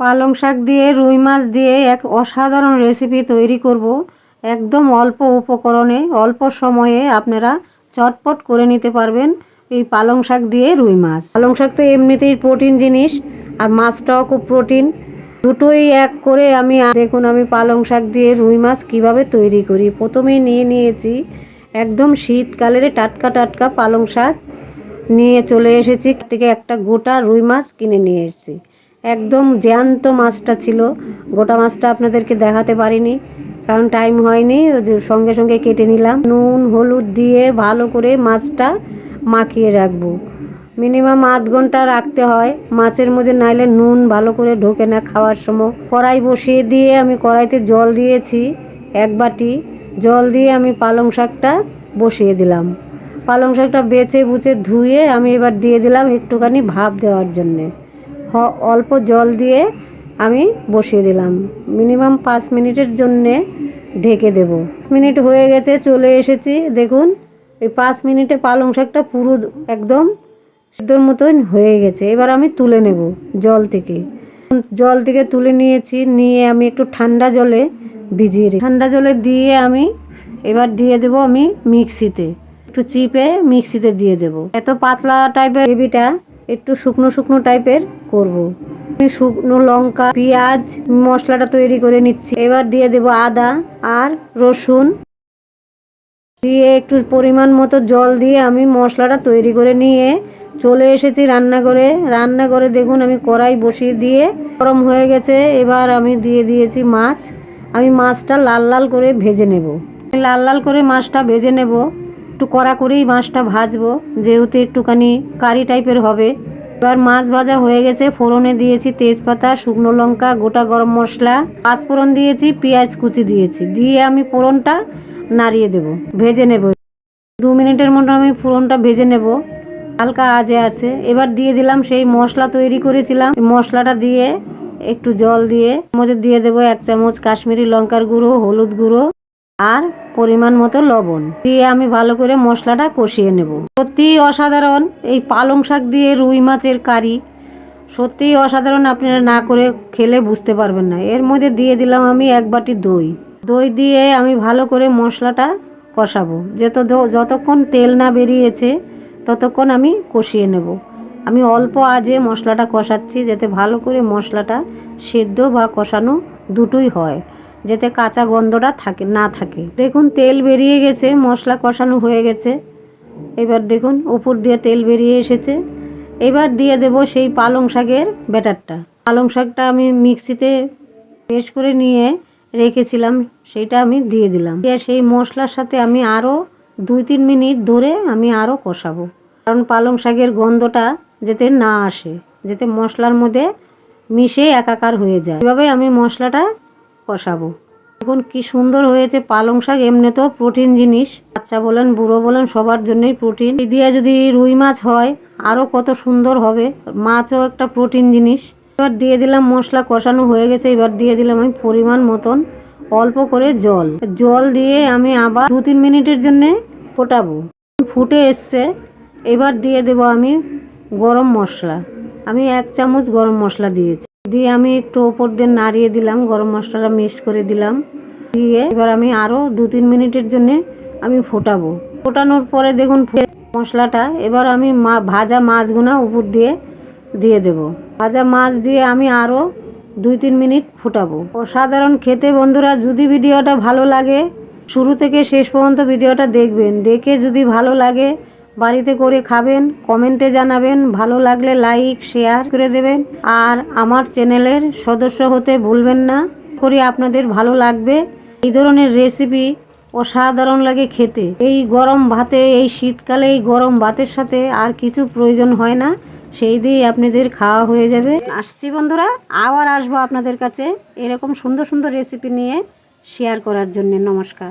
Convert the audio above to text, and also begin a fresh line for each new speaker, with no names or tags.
পালং শাক দিয়ে, রুই মাছ দিয়ে এক অসাধারণ রেসিপি তৈরি করব। একদম অল্প উপকরণে, অল্প সময়ে আপনারা চটপট করে নিতে পারবেন এই পালং শাক দিয়ে রুই মাছ। পালং শাক তো এমনিতেই প্রোটিন জিনিস, আর মাছটাও খুব প্রোটিন দুটোই এক করে আমি, দেখুন আমি পালং শাক দিয়ে রুই মাছ কীভাবে তৈরি করি। প্রথমেই নিয়ে নিয়েছি একদম শীতকালের টাটকা টাটকা পালং শাক। নিয়ে চলে এসেছি থেকে একটা গোটা রুই মাছ কিনে নিয়ে এসেছি। একদম জ্যান্ত মাছটা ছিল। গোটা মাছটা আপনাদেরকে দেখাতে পারিনি, কারণ টাইম হয়নি সঙ্গে সঙ্গে কেটে নিলাম। নুন, হলুদ দিয়ে ভালো করে মাছটা মাখিয়ে রাখব। মিনিমাম আধ ঘণ্টা রাখতে হয়। মাছের মধ্যে নাইলে নুন ভালো করে ঢোকে না খাওয়ার সময়। কড়াই বসিয়ে দিয়ে আমি কড়াইতে জল দিয়েছি এক বাটি। জল দিয়ে আমি পালং শাকটা বসিয়ে দিলাম। পালং শাকটা বেছে বুচে ধুয়ে আমি এবার দিয়ে দিলাম একটুখানি ভাপ দেওয়ার জন্যে। অল্প জল দিয়ে আমি বসিয়ে দিলাম। মিনিমাম পাঁচ মিনিটের জন্যে ঢেকে দেব। মিনিট হয়ে গেছে, চলে এসেছি। দেখুন, এই পাঁচ মিনিটে পালং শাকটা পুরো একদম সিদ্ধর মতন হয়ে গেছে। এবার আমি তুলে নেব জল থেকে। জল থেকে তুলে নিয়েছি, নিয়ে আমি একটু ঠান্ডা জলে ভিজিয়ে রেখে ঠান্ডা জলে দিয়ে আমি এবার দিয়ে দেব আমি মিক্সিতে। একটু চিপে মিক্সিতে দিয়ে দেব। এত পাতলা টাইপের গ্রেভিটা একটু শুকনো শুকনো টাইপের করব। আমি শুকনো লঙ্কা, পেঁয়াজ, মশলাটা তৈরি করে নিচ্ছি। এবার দিয়ে দেব আদা আর রসুন। দিয়ে একটু পরিমাণ মতো জল দিয়ে আমি মশলাটা তৈরি করে নিয়ে চলে এসেছি রান্নাঘরে। রান্নাঘরে দেখুন, আমি কড়াই বসিয়ে দিয়ে গরম হয়ে গেছে। এবার আমি দিয়ে দিয়েছি মাছ। আমি মাছটা লাল লাল করে ভেজে নেব। লাল লাল করে মাছটা ভেজে নেব। একটু কড়া করেই মাছটা ভাজবো, যেহেতু একটুখানি কারি টাইপের হবে। এবার মাছ ভাজা হয়ে গেছে, ফোড়নে দিয়েছি তেজপাতা, শুকনো লঙ্কা, গোটা গরম মশলা, পাঁচফোড়ন দিয়েছি, পেঁয়াজ কুচি দিয়েছি। দিয়ে আমি ফোড়নটা নাড়িয়ে দেব, ভেজে নেব। দু মিনিটের মতো আমি ফোড়নটা ভেজে নেব। হালকা আজে আছে। এবার দিয়ে দিলাম সেই মশলা তৈরি করেছিলাম। মশলাটা দিয়ে একটু জল দিয়ে, মধ্যে দিয়ে দেবো এক চামচ কাশ্মীরি লঙ্কার গুঁড়ো, হলুদ গুঁড়ো। আর পরিমাণ মতো লবণ। দিয়ে আমি ভালো করে মশলাটা কষিয়ে নেব। সত্যি অসাধারণ। এই পালং শাক দিয়ে রুই মাছের কারি সত্যিই অসাধারণ। আপনারা না করে খেলে বুঝতে পারবেন না। এর মধ্যে দিয়ে দিলাম আমি এক বাটি দই। দই দিয়ে আমি ভালো করে মশলাটা কষাবো। যত যতক্ষণ তেল না বেরিয়েছে, ততক্ষণ আমি কষিয়ে নেব। আমি অল্প আজে মশলাটা কষাচ্ছি, যাতে ভালো করে মশলাটা সেদ্ধ বা কষানো দুটোই হয়। যাতে কাঁচা গন্ধটা থাকে, না থাকে। দেখুন, তেল বেরিয়ে গেছে, মশলা কষানো হয়ে গেছে। এবার দেখুন, উপর দিয়ে তেল বেরিয়ে এসেছে। এবার দিয়ে দেব সেই পালং শাকের ব্যাটারটা। পালং শাকটা আমি মিক্সিতে পেস্ট করে নিয়ে রেখেছিলাম, সেইটা আমি দিয়ে দিলাম। দিয়ে সেই মশলার সাথে আমি আরও দুই তিন মিনিট ধরে আমি আরও কষাবো। কারণ পালং শাকের গন্ধটা যাতে না আসে, যাতে মশলার মধ্যে মিশে একাকার হয়ে যায়। এভাবে আমি মশলাটা কষাবো। দেখুন কি সুন্দর হয়েছে পালং শাক, এমনিতেও প্রোটিন জিনিস। বাচ্চা বলেন, বুড়ো বলেন, সবার জন্যই প্রোটিন দিয়ে যদি রুই মাছ হয় আরও কত সুন্দর হবে। মাছও একটা প্রোটিন জিনিস। এবার দিয়ে দিলাম মশলা, কষানো হয়ে গেছে, এবার দিয়ে দিলাম আমি পরিমাণ মতন অল্প করে জল। জল দিয়ে আমি আবার দু তিন মিনিটের জন্যে ফোটাবো। ফুটে এসছে, এবার দিয়ে দেব আমি গরম মশলা। আমি এক চামচ গরম মশলা দিয়েছি। দিয়ে আমি একটু ওপর দিয়ে নাড়িয়ে দিলাম, গরম মশলাটা মিক্স করে দিলাম। দিয়ে এবার আমি আরও দু তিন মিনিটের জন্য আমি ফোটাবো। ফোটানোর পরে দেখুন মশলাটা, এবার আমি মা ভাজা মাছগুলো উপর দিয়ে দিয়ে দেব। ভাজা মাছ দিয়ে আমি আরও দুই তিন মিনিট ফুটাবো। অসাধারণ খেতে বন্ধুরা, যদি ভিডিওটা ভালো লাগে, শুরু থেকে শেষ পর্যন্ত ভিডিওটা দেখবেন। দেখে যদি ভালো লাগে বাড়িতে করে খাবেন, কমেন্টে জানাবেন, ভালো লাগলে লাইক, শেয়ার করে দেবেন। আর আমার চ্যানেলের সদস্য হতে ভুলবেন না, করে আপনাদের ভালো লাগবে। এই ধরনের রেসিপি অসাধারণ লাগে খেতে। এই গরম ভাতে, এই শীতকালে এই গরম ভাতের সাথে আর কিছু প্রয়োজন হয় না, সেই দিয়েই আপনাদের খাওয়া হয়ে যাবে। আসছি বন্ধুরা, আবার আসব আপনাদের কাছে এরকম সুন্দর সুন্দর রেসিপি নিয়ে শেয়ার করার জন্য। নমস্কার।